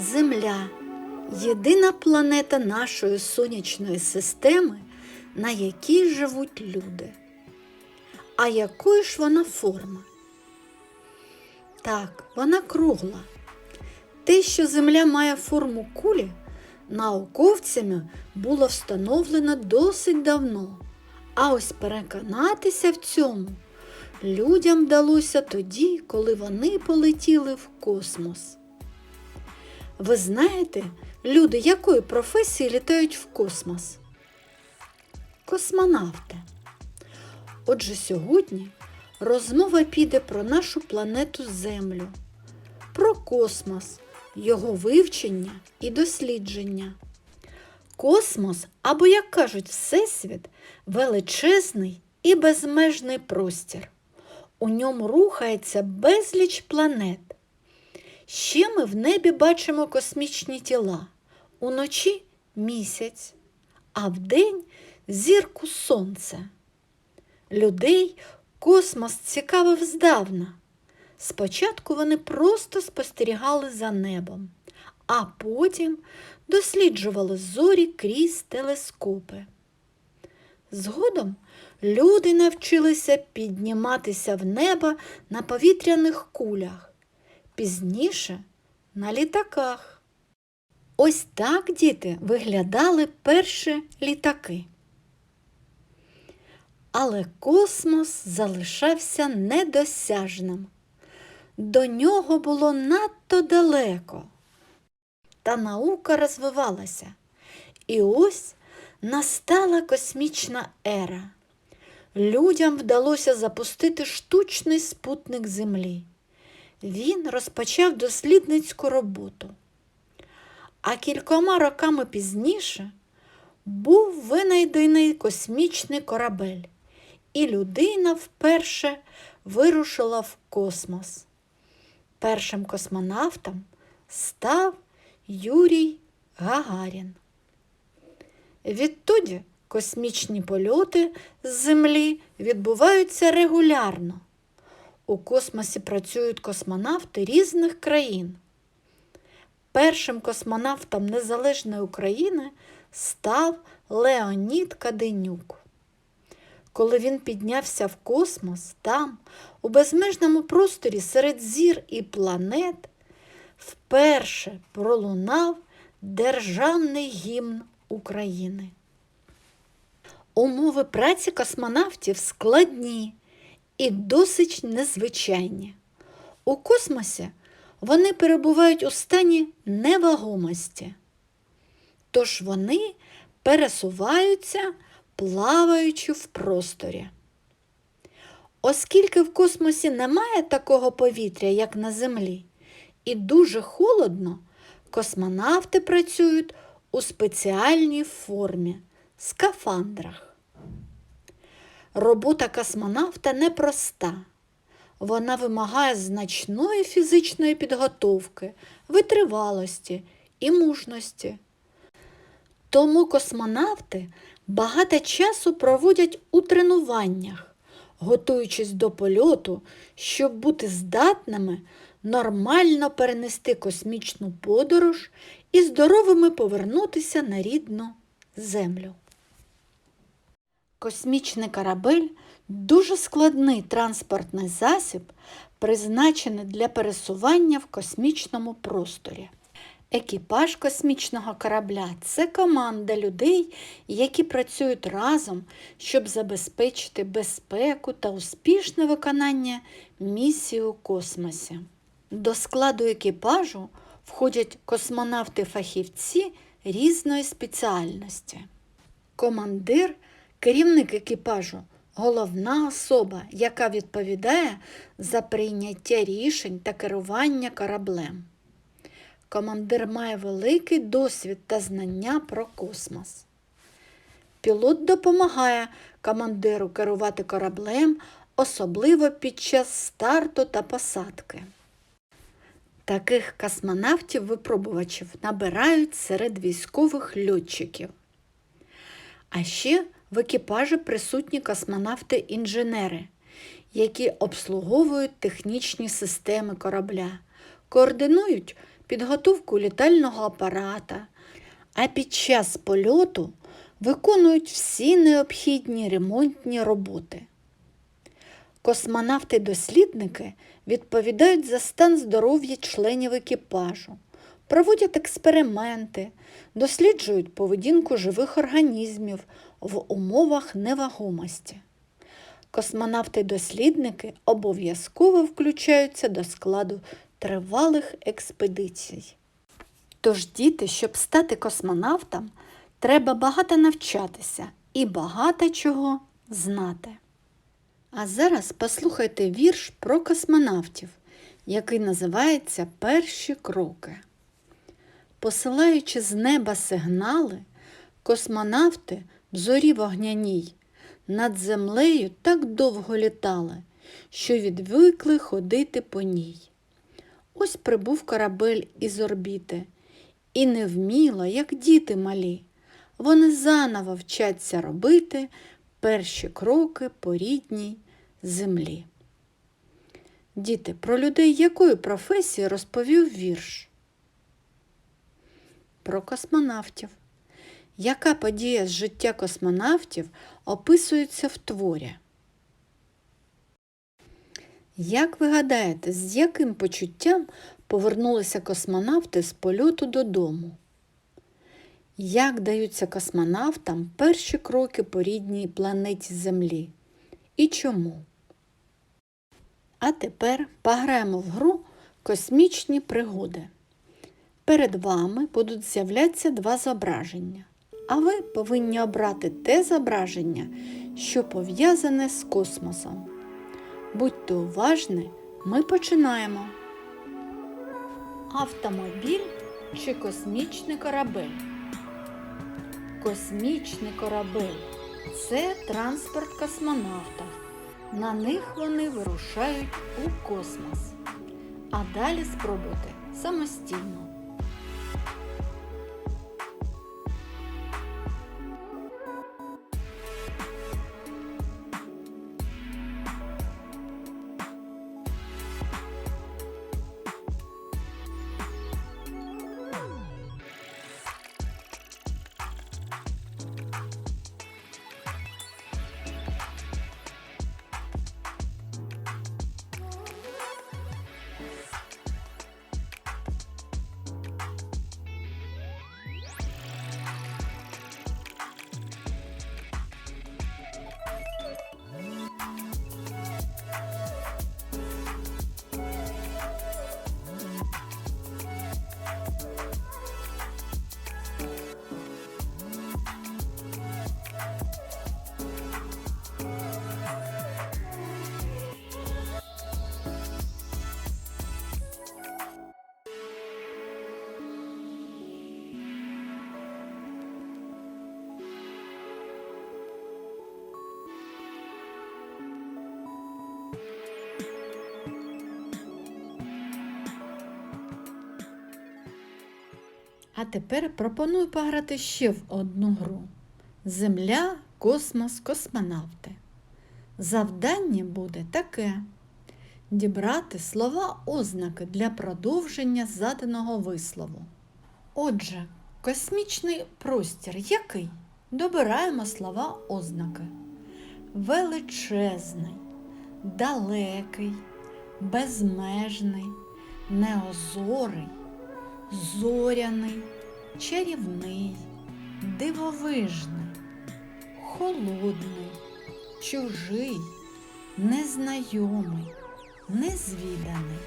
Земля єдина планета нашої сонячної системи, на якій живуть люди. А якої ж вона форми? Так, вона кругла. Те, що Земля має форму кулі, науковцями було встановлено досить давно. А ось переконатися в цьому людям вдалося тоді, коли вони полетіли в космос. Ви знаєте, люди якої професії літають в космос? Космонавти. Отже, сьогодні розмова піде про нашу планету Землю, про космос, його вивчення і дослідження. Космос, або, як кажуть, Всесвіт, величезний і безмежний простір. У ньому рухається безліч планет. Ще ми в небі бачимо космічні тіла, уночі місяць, а вдень зірку сонце. Людей космос цікавив здавна. Спочатку вони просто спостерігали за небом, а потім досліджували зорі крізь телескопи. Згодом люди навчилися підніматися в небо на повітряних кулях, пізніше на літаках. Ось так, діти, виглядали перші літаки. Але космос залишався недосяжним. До нього було надто далеко. Та наука розвивалася. І ось настала космічна ера. Людям вдалося запустити штучний спутник Землі. Він розпочав дослідницьку роботу. А кількома роками пізніше був винайдений космічний корабель, і людина вперше вирушила в космос. Першим космонавтом став Юрій Гагарін. Відтоді космічні польоти з Землі відбуваються регулярно. У космосі працюють космонавти різних країн. Першим космонавтом Незалежної України став Леонід Каденюк. Коли він піднявся в космос, там, у безмежному просторі серед зір і планет, вперше пролунав державний гімн України. Умови праці космонавтів складні і досить незвичайні. У космосі вони перебувають у стані невагомості. Тож вони пересуваються, плаваючи в просторі. Оскільки в космосі немає такого повітря, як на Землі, і дуже холодно, космонавти працюють у спеціальній формі скафандрах. Робота космонавта непроста. Вона вимагає значної фізичної підготовки, витривалості і мужності. Тому космонавти багато часу проводять у тренуваннях, готуючись до польоту, щоб бути здатними нормально перенести космічну подорож і здоровими повернутися на рідну землю. Космічний корабель дуже складний транспортний засіб, призначений для пересування в космічному просторі. Екіпаж космічного корабля це команда людей, які працюють разом, щоб забезпечити безпеку та успішне виконання місії у космосі. До складу екіпажу входять космонавти-фахівці різної спеціальності. Командир, керівник екіпажу головна особа, яка відповідає за прийняття рішень та керування кораблем. Командир має великий досвід та знання про космос. Пілот допомагає командиру керувати кораблем, особливо під час старту та посадки. Таких космонавтів-випробувачів набирають серед військових льотчиків. А ще в екіпажі присутні космонавти-інженери, які обслуговують технічні системи корабля, координують підготовку літального апарата, а під час польоту виконують всі необхідні ремонтні роботи. Космонавти-дослідники відповідають за стан здоров'я членів екіпажу, проводять експерименти, досліджують поведінку живих організмів в умовах невагомості. Космонавти-дослідники обов'язково включаються до складу тривалих експедицій. Тож діти, щоб стати космонавтом, треба багато навчатися і багато чого знати. А зараз послухайте вірш про космонавтів, який називається Перші кроки. Посилаючи з неба сигнали, космонавти зорі вогняній над землею так довго літали, що відвикли ходити по ній. Ось прибув корабель із орбіти, і невміло, як діти малі, вони заново вчаться робити перші кроки по рідній землі. Діти, про людей якої професії розповів вірш? Про космонавтів. Яка подія з життя космонавтів описується в творі? Як ви гадаєте, з яким почуттям повернулися космонавти з польоту додому? Як даються космонавтам перші кроки по рідній планеті Землі? І чому? А тепер пограємо в гру Космічні пригоди. Перед вами будуть з'являтися два зображення, а ви повинні обрати те зображення, що пов'язане з космосом. Будьте уважні, ми починаємо. Автомобіль чи космічний корабель? Космічний корабель це транспорт космонавтів. На них вони вирушають у космос. А далі спробуйте самостійно. А тепер пропоную пограти ще в одну гру. Земля, космос, космонавти. Завдання буде таке: дібрати слова ознаки для продовження заданого вислову. Отже, космічний простір який? Добираємо слова ознаки. Величезний, далекий, безмежний, неозорий, зоряний, чарівний, дивовижний, холодний, чужий, незнайомий, незвіданий.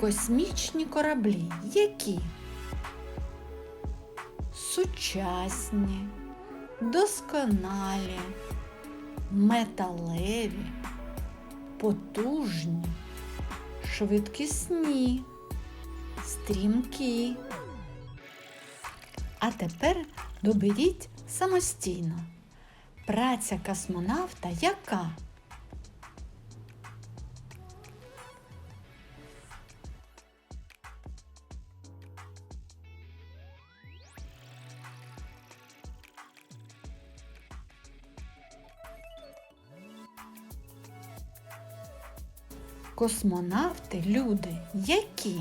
Космічні кораблі які? Сучасні, досконалі, металеві, потужні, швидкісні, стрімкі. А тепер доберіть самостійно. Праця космонавта яка? Космонавти люди які?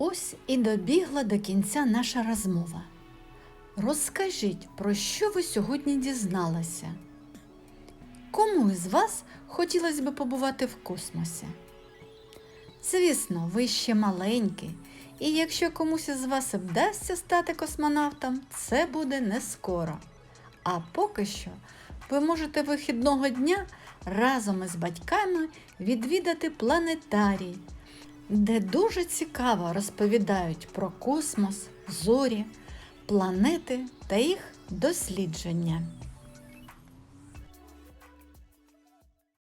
Ось і добігла до кінця наша розмова. Розкажіть, про що ви сьогодні дізналися? Кому із вас хотілося б побувати в космосі? Звісно, ви ще маленькі, і якщо комусь із вас вдасться стати космонавтом, це буде не скоро. А поки що ви можете вихідного дня разом із батьками відвідати планетарій, де дуже цікаво розповідають про космос, зорі, планети та їх дослідження.